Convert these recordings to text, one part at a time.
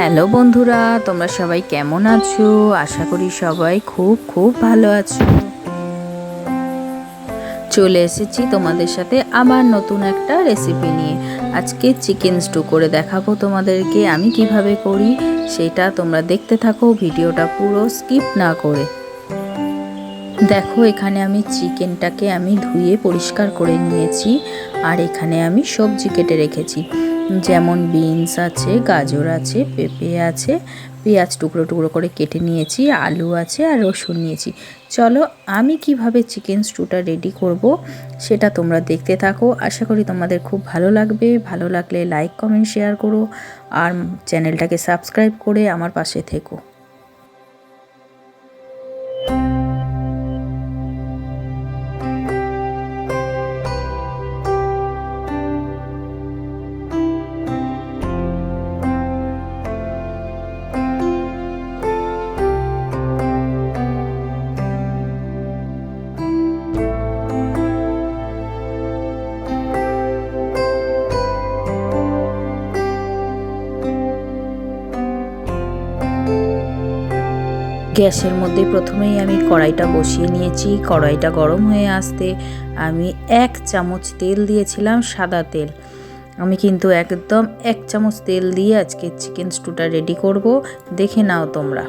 Hello বন্ধুরা, তোমরা সবাই কেমন আছো? আশা করি সবাই খুব খুব ভালো আছো। চলে এসেছি তোমাদের সাথে আবার নতুন একটা রেসিপি নিয়ে। আজকে চিকেন স্টু করে দেখাবো তোমাদেরকে আমি কীভাবে করি, সেটা তোমরা দেখতে থাকো, ভিডিওটা পুরো স্কিপ না করে। দেখো, এখানে আমি চিকেনটাকে আমি ধুয়ে পরিষ্কার করে নিয়েছি, আর এখানে আমি সবজি কেটে রেখেছি। যেমন বিনস আছে, গাজর আছে, পেঁপে আছে, পেঁয়াজ টুকরো টুকরো করে কেটে নিয়েছি, আলু আছে আর রসুন নিয়েছি। চলো আমি কীভাবে চিকেন স্টুটা রেডি করব সেটা তোমরা দেখতে থাকো। আশা করি তোমাদের খুব ভালো লাগবে। ভালো লাগলে লাইক, কমেন্ট, শেয়ার করো। আর চ্যানেলটাকে সাবস্ক্রাইব করে আমার পাশে থেকো। গ্যাসের মধ্যে প্রথমেই আমি কড়াইটা বসিয়ে নিয়েছি। কড়াইটা গরম হয়ে আসতে আমি এক চামচ তেল দিয়েছিলাম, সাদা তেল। আমি কিন্তু একদম এক চামচ তেল দিয়ে আজকে চিকেন স্টুটা রেডি করব। দেখে নাও তোমরা।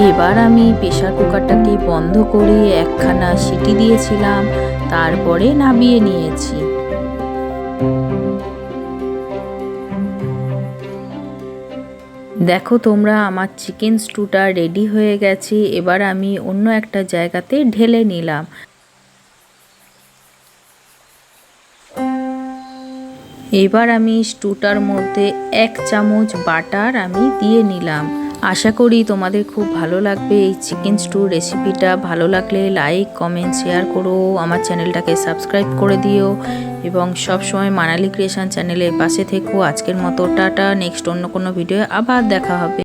এবার আমি প্রেশার কুকারটাকে বন্ধ করে একখানা সিটি দিয়েছিলাম, তারপরে নামিয়ে নিয়েছি। দেখো তোমরা, আমার চিকেন স্টুটা রেডি হয়ে গেছে, এবার আমি অন্য একটা জায়গাতে ঢেলে নিলাম। এবার আমি স্টুটার মধ্যে এক চামচ বাটার আমি দিয়ে নিলাম। আশা করি তোমাদের খুব ভালো লাগবে এই চিকেন স্টু রেসিপিটা। ভালো লাগলে লাইক কমেন্ট শেয়ার করো, আমার চ্যানেলটাকে সাবস্ক্রাইব করে দিও। এবং সব সময় মানালি ক্রিয়েশন চ্যানেলের পাশে থেকো। আজকের মতো টাটা নেক্সট অন্য কোনো ভিডিও আবার দেখা হবে।